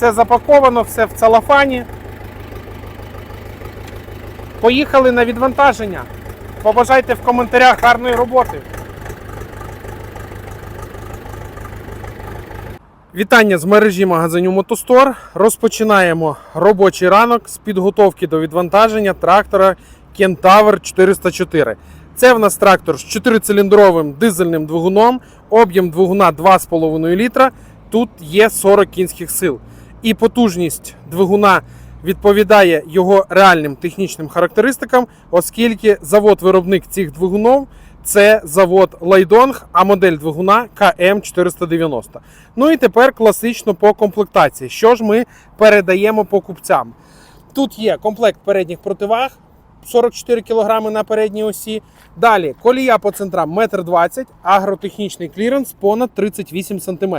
Все запаковано, все в целофані. Поїхали на відвантаження. Побажайте в коментарях гарної роботи. Вітання з мережі магазинів Мотостор. Розпочинаємо робочий ранок з підготовки до відвантаження трактора Kentaur 404. Це в нас трактор з 4-циліндровим дизельним двигуном, об'єм двигуна 2,5 літра. Тут є 40 кінських сил. І потужність двигуна відповідає його реальним технічним характеристикам, оскільки завод-виробник цих двигунів це завод Лайдонг, а модель двигуна КМ490. Ну і тепер класично по комплектації. Що ж ми передаємо покупцям? Тут є комплект передніх противаг. 44 кг на передній осі. Далі колія по центрам 1,20 м, агротехнічний кліренс понад 38 см.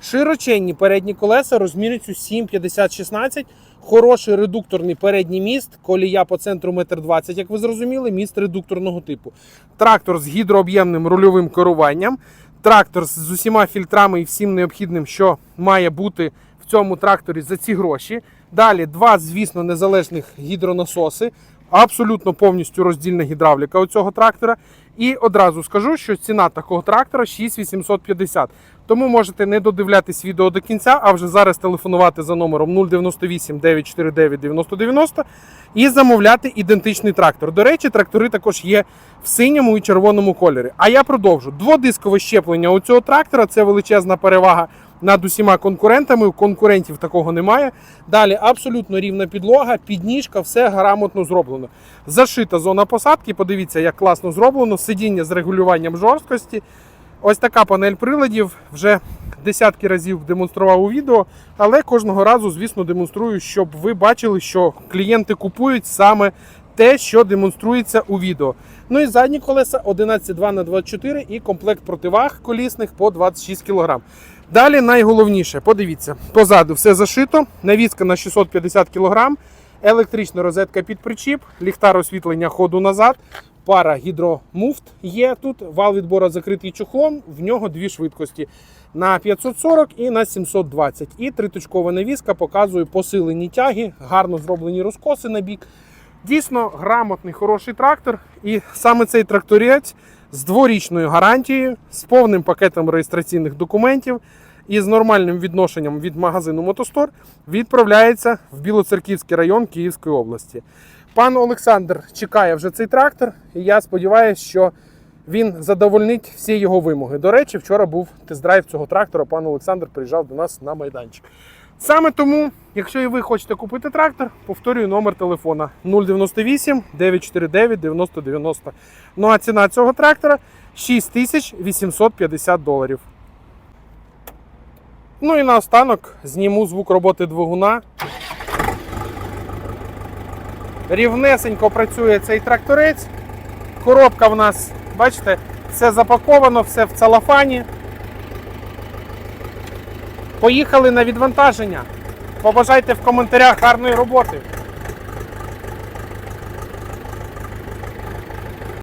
Широченні передні колеса розмірністю 7,50-16. Хороший редукторний передній міст, колія по центру 1,20 м, як ви зрозуміли, міст редукторного типу. Трактор з гідрооб'ємним рульовим керуванням. Трактор з усіма фільтрами і всім необхідним, що має бути в цьому тракторі за ці гроші. Далі два, звісно, незалежних гідронасоси. Абсолютно повністю роздільна гідравліка у цього трактора. І одразу скажу, що ціна такого трактора 6850. Тому можете не додивлятись відео до кінця, а вже зараз телефонувати за номером 098 949 9090 і замовляти ідентичний трактор. До речі, трактори також є в синьому і червоному кольорі. А я продовжу. Дводискове щеплення у цього трактора це величезна перевага над усіма конкурентами. Конкурентів такого немає. Далі абсолютно рівна підлога, підніжка, все грамотно зроблено. Зашита зона посадки. Подивіться, як класно зроблено. Сидіння з регулюванням жорсткості. Ось така панель приладів. Вже десятки разів демонстрував у відео, але кожного разу, звісно, демонструю, щоб ви бачили, що клієнти купують саме те, що демонструється у відео. Ну і задні колеса 11,2 на 24 і комплект противаг колісних по 26 кг. Далі найголовніше, подивіться, позаду все зашито, навіска на 650 кг, електрична розетка під причіп, ліхтар освітлення ходу назад, пара гідромуфт є тут, вал відбору закритий чохлом, в нього дві швидкості на 540 і на 720. І триточкова навіска показує посилені тяги, гарно зроблені розкоси на бік. Дійсно грамотний, хороший трактор. І саме цей тракторець з дворічною гарантією, з повним пакетом реєстраційних документів і з нормальним відношенням від магазину Мотостор відправляється в Білоцерківський район Київської області. Пан Олександр чекає вже цей трактор, і я сподіваюся, що він задовольнить всі його вимоги. До речі, вчора був тест-драйв цього трактора. Пан Олександр приїжджав до нас на майданчик. Саме тому, якщо і ви хочете купити трактор, повторюю номер телефона 098 949 9090. Ну а ціна цього трактора 6850 доларів. Ну і наостанок зніму звук роботи двигуна. Рівнесенько працює цей тракторець. Коробка в нас, бачите, все запаковано, все в целофані. Поїхали на відвантаження. Побажайте в коментарях гарної роботи.